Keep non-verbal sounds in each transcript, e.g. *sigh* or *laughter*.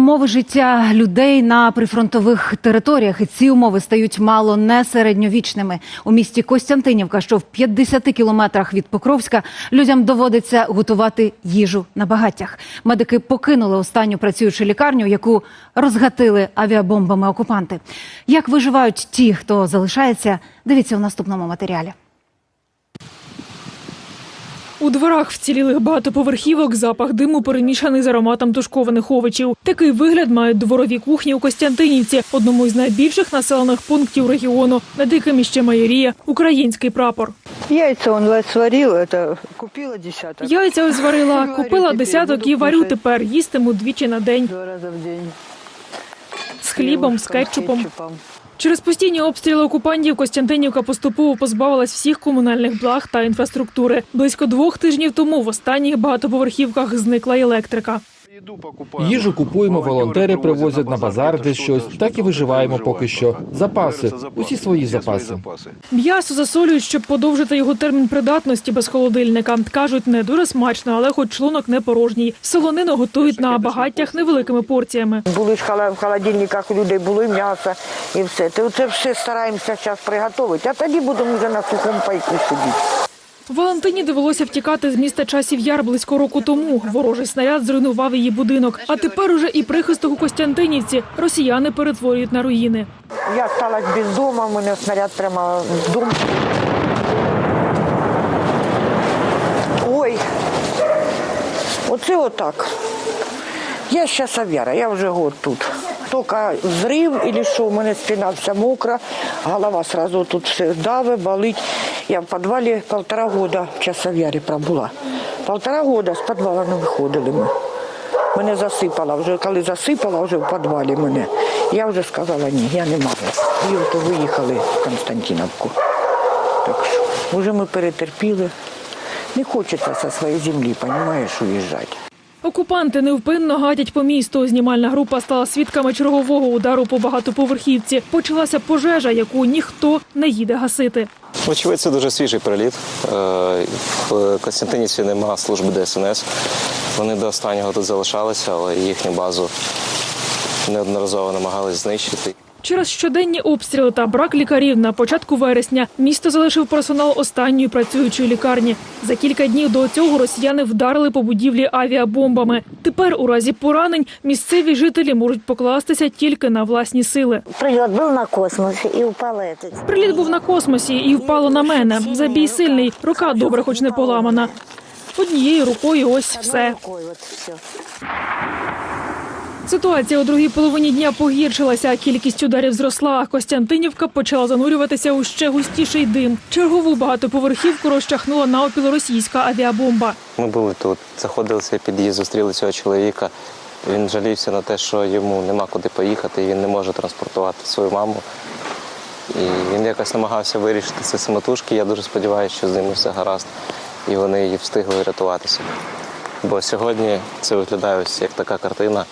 умови життя людей на прифронтових територіях, і ці умови стають мало не середньовічними. У місті Костянтинівка, що в 50 кілометрах від Покровська, людям доводиться готувати їжу на багаттях. Медики покинули останню працюючу лікарню, яку розгатили авіабомбами окупанти. Як виживають ті, хто залишається, дивіться у наступному матеріалі. У дворах вцілілих багатоповерхівок запах диму перемішаний з ароматом тушкованих овочів. Такий вигляд мають дворові кухні у Костянтинівці, одному із найбільших населених пунктів регіону. Над яким іще майоріє український прапор. Яйца он вот сварил, это купила десяток. Яйця ось зварила, купила десяток і варю тепер. Їстиму двічі на день з хлібом, з кетчупом. Через постійні обстріли окупантів Костянтинівка поступово позбавилась всіх комунальних благ та інфраструктури. Близько двох тижнів тому в останніх багатоповерхівках зникла електрика. Їжу купуємо, волонтери привозять на базар десь щось. Так і виживаємо поки що. Запаси, усі свої запаси. М'ясо засолюють, щоб подовжити його термін придатності без холодильника. Кажуть, не дуже смачно, але хоч шлунок не порожній. Солонину готують на багаттях невеликими порціями. Були ж в холодильниках у людей було і м'ясо, і все. Це все стараємося зараз приготувати, а тоді будемо вже на сухому пайку сидіти. Валентині довелося втікати з міста часів яр близько року тому. Ворожий снаряд зруйнував її будинок. А тепер уже і прихисток у Костянтинівці росіяни перетворюють на руїни. Я сталася без дому, мене снаряд прямо в дом. Ой, оце отак. Я зараз ав'яра, я вже год тут. Тільки взрив і що, у мене спина вся мокра, голова сразу тут все даве, болить. Я в підвалі півтора года в часов'ярі пробула. Півтора года з підвалу не виходили ми. Мене засипало, вже коли засипало, вже в підвалі мене. Я вже сказала, ні, я не можу. І от виїхали в Константиновку. Так що, вже ми перетерпіли. Не хочеться зі своєї землі, розумієш, уїжджати. Окупанти невпинно гадять по місту. Знімальна група стала свідками чергового удару по багатоповерхівці. Почалася пожежа, яку ніхто не їде гасити. Очевидь, це дуже свіжий приліт. Е, В Костянтинівці нема служби ДСНС. Вони до останнього тут залишалися, але їхню базу неодноразово намагались знищити. Через щоденні обстріли та брак лікарів на початку вересня місто залишив персонал останньої працюючої лікарні. За кілька днів до цього росіяни вдарили по будівлі авіабомбами. Тепер, у разі поранень, місцеві жителі можуть покластися тільки на власні сили. Прильот був на космосі і впав этот. Приліт був на космосі і впало на мене. Забій сильний, рука добре, хоч не поламана. Однією рукою ось все. Ситуація у другій половині дня погіршилася. Кількість ударів зросла. Костянтинівка почала занурюватися у ще густіший дим. Чергову багатоповерхівку розчахнула на опіл російська авіабомба. Ми були тут, заходили цей під'їзд, зустріли цього чоловіка. Він жалівся на те, що йому нема куди поїхати, він не може транспортувати свою маму. І він якось намагався вирішити це самотужки. Я дуже сподіваюся, що з ними все гаразд, і вони її встигли врятуватися. Бо сьогодні це виглядає ось як така картина,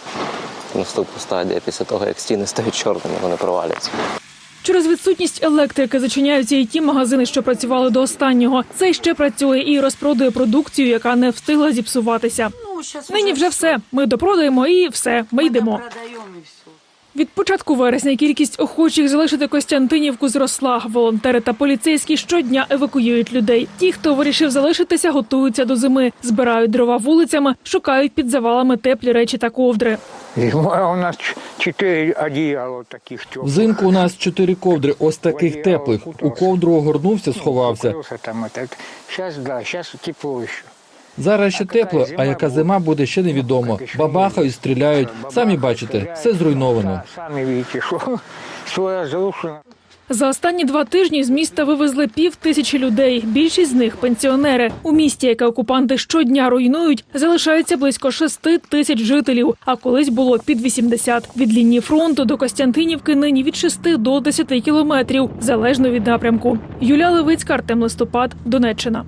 наступна стадія після того, як стіни стають чорними, вони проваляться. Через відсутність електрики зачиняються і ті магазини, що працювали до останнього. Цей ще працює і розпродує продукцію, яка не встигла зіпсуватися. Нині вже все. Ми допродаємо і все. Ми йдемо. Від початку вересня кількість охочих залишити Костянтинівку зросла. Волонтери та поліцейські щодня евакуюють людей. Ті, хто вирішив залишитися, готуються до зими, збирають дрова вулицями, шукають під завалами теплі речі та ковдри. Зимой *laughs* у нас ч- четыре одеяла таких теплых. Взимку у нас чотири ковдри, ось таких теплих. У ковдру огорнувся, сховався. Укрылся там это. Сейчас, да, сейчас тепло еще. Зараз ще тепло, а яка зима буде ще невідомо. Бабахають, стріляють. Самі бачите, все зруйновано. Да, сами видите, что все разрушено. За останні два тижні з міста вивезли пів тисячі людей. Більшість з них пенсіонери. У місті, яке окупанти щодня руйнують, залишається близько шести тисяч жителів. А колись було під 80. Від лінії фронту до Костянтинівки нині від 6 до 10 кілометрів, залежно від напрямку. Юля Левицька, Артем Листопад, Донеччина.